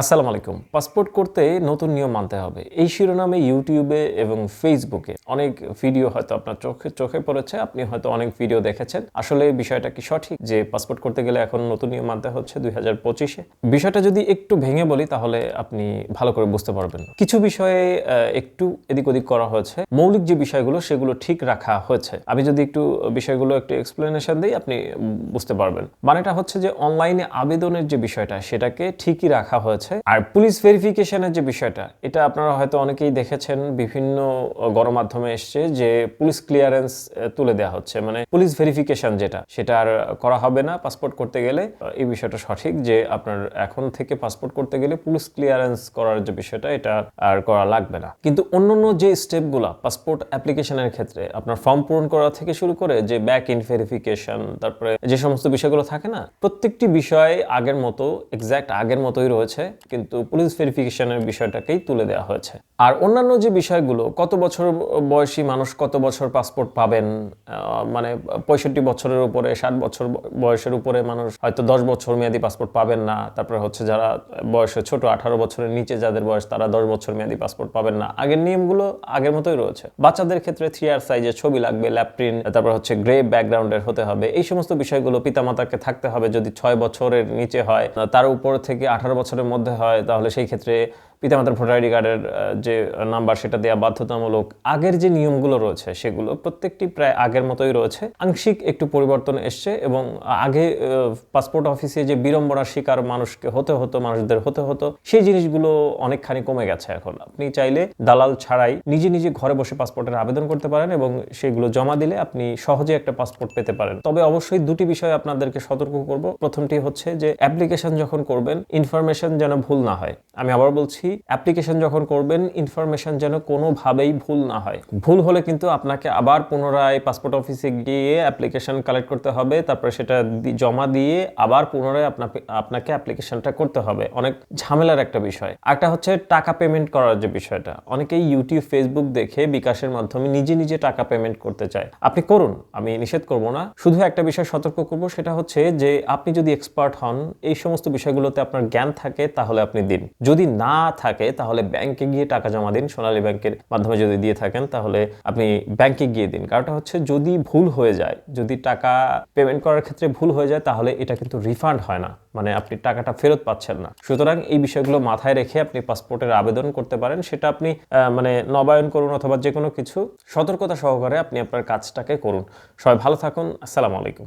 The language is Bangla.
আসসালামু আলাইকুম। পাসপোর্ট করতে নতুন নিয়ম মানতে হবে। এই শিরোনামে ইউটিউবে এবং ফেসবুকে অনেক ভিডিও হয়তো আপনার চোখে চোখে পড়েছে, আপনি হয়তো অনেক ভিডিও দেখেছেন। আসলে বিষয়টা কি সঠিক? যে পাসপোর্ট করতে গেলে এখন নতুন নিয়ম মানতে হচ্ছে দুই হাজার পঁচিশে। বিষয়টা যদি একটু ভেঙে বলি, তাহলে আপনি ভালো করে বুঝতে পারবেন। কিছু বিষয়ে একটু এদিক ওদিক করা হয়েছে। মৌলিক যে বিষয়গুলো, সেগুলো ঠিক রাখা হয়েছে। আমি যদি একটু বিষয়গুলো একটু এক্সপ্লেনেশন দিই, আপনি বুঝতে পারবেন। মানেটা হচ্ছে যে অনলাইনে আবেদনের যে বিষয়টা, সেটাকে ঠিকই রাখা হয়েছে। আর পুলিশ ভেরিফিকেশনের যে বিষয়টা, এটা আপনারা হয়তো অনেকেই দেখেছেন, বিভিন্ন গণমাধ্যমে এসছে যে পুলিশ ক্লিয়ারেন্স তুলে দেওয়া হচ্ছে। মানে পুলিশ ভেরিফিকেশন যেটা, সেটা আর করা হবে না। পাসপোর্ট করতে গেলে এই বিষয়টা সঠিক যে আপনার এখন থেকে পাসপোর্ট করতে গেলে পুলিশ ক্লিয়ারেন্স করার যে বিষয়টা, এটা আর করা লাগবে না। কিন্তু অন্যান্য যে স্টেপগুলো পাসপোর্ট অ্যাপ্লিকেশনের ক্ষেত্রে, আপনার ফর্ম পূরণ করা থেকে শুরু করে যে ব্যাক ইন ভেরিফিকেশন তারপরে যে সমস্ত বিষয়গুলো থাকে না, প্রত্যেকটি বিষয় আগের মতো এক্স্যাক্ট আগের মতোই রয়েছে। কিন্তু পুলিশ ভেরিফিকেশনের বিষয়টাকেই তুলে দেওয়া হয়েছে। আর অন্যান্য যে বিষয়গুলো, কত বছর বয়সী মানুষ কত বছর পাসপোর্ট পাবেন মানে পঁয়ষট্টি বছরের উপরে, ষাট বছর বয়সের উপরে মানুষ হয়তো দশ বছর মেয়াদি পাসপোর্ট পাবেন না, তারপরে হচ্ছে যারা বয়সে ছোট, আঠারো বছরের নিচে যাদের বয়স, তারা দশ বছর মেয়াদি পাসপোর্ট পাবেন না। আগের নিয়মগুলো আগের মতোই রয়েছে। বাচ্চাদের ক্ষেত্রে থ্রি আর সাইজের ছবি লাগবে ল্যাপট্রিন তারপর হচ্ছে গ্রে ব্যাকগ্রাউন্ডের হতে হবে। এই সমস্ত বিষয়গুলো পিতামাতাকে থাকতে হবে যদি ছয় বছরের নিচে হয়। তার উপর থেকে আঠারো বছরের মধ্যে হয় তাহলে সেই ক্ষেত্রে পিতামাতার ভোটার আইডি কার্ডের যে নাম্বার সেটা দেওয়া বাধ্যতামূলক আগের যে নিয়মগুলো রয়েছে সেগুলো প্রত্যেকটি প্রায় আগের মতোই রয়েছে। আংশিক একটু পরিবর্তন এসছে এবং আগে পাসপোর্ট অফিসে যে বিড়ম্বনার শিকার মানুষকে হতে হতো, মানুষদের হতে হতো, সেই জিনিসগুলো অনেকখানি কমে গেছে এখন। আপনি চাইলে দালাল ছাড়াই নিজে নিজে ঘরে বসে পাসপোর্টের আবেদন করতে পারেন এবং সেগুলো জমা দিলে আপনি সহজে একটা পাসপোর্ট পেতে পারেন। তবে অবশ্যই দুটি বিষয় আপনাদেরকে সতর্ক করব। প্রথমটি হচ্ছে যে অ্যাপ্লিকেশন যখন করবেন ইনফরমেশন যেন ভুল না হয়। আমি আবার বলছি অ্যাপ্লিকেশন যখন করবেন ইনফরমেশন যেন কোনোভাবেই ভুল না হয়। ভুল হলে কিন্তু আপনাকে আবার পুনরায় পাসপোর্ট অফিসে গিয়ে অ্যাপ্লিকেশন কালেক্ট করতে হবে, তারপরে সেটা জমা দিয়ে আবার পুনরায় আপনাকে আপনাকে অ্যাপ্লিকেশনটা করতে হবে। অনেক ঝামেলার একটা বিষয়। একটা হচ্ছে টাকা পেমেন্ট করার যে বিষয়টা। অনেকেই ইউটিউব ফেসবুক দেখে বিকাশের মাধ্যমে নিজে নিজে টাকা পেমেন্ট করতে চায়। আপনি করুন, আমি নিষেধ করব না। শুধু একটা বিষয় সতর্ক করব, সেটা হচ্ছে যে আপনি যদি এক্সপার্ট হন, এই সমস্ত বিষয়গুলোতে আপনার জ্ঞান থাকে, তাহলে আপনি দিন। যদি না থাকে, তাহলে ব্যাংকে গিয়ে টাকা জমা দিন। সোনালী ব্যাংকের মাধ্যমে যদি দিয়ে থাকেন, তাহলে আপনি ব্যাংকে গিয়ে দিন। কারণটা হচ্ছে যদি ভুল হয়ে যায়, যদি টাকা পেমেন্ট করার ক্ষেত্রে ভুল হয়ে যায়, তাহলে এটা কিন্তু রিফান্ড হয় না। মানে আপনি টাকাটা ফেরত পাচ্ছেন না। সুতরাং এই বিষয়গুলো মাথায় রেখে আপনি পাসপোর্টের আবেদন করতে পারেন। সেটা আপনি মানে নবায়ন করুন অথবা যে কোনো কিছু সতর্কতা সহকারে আপনি আপনার কাজটাকে করুন। সবাই ভালো থাকুন। আসসালামু আলাইকুম।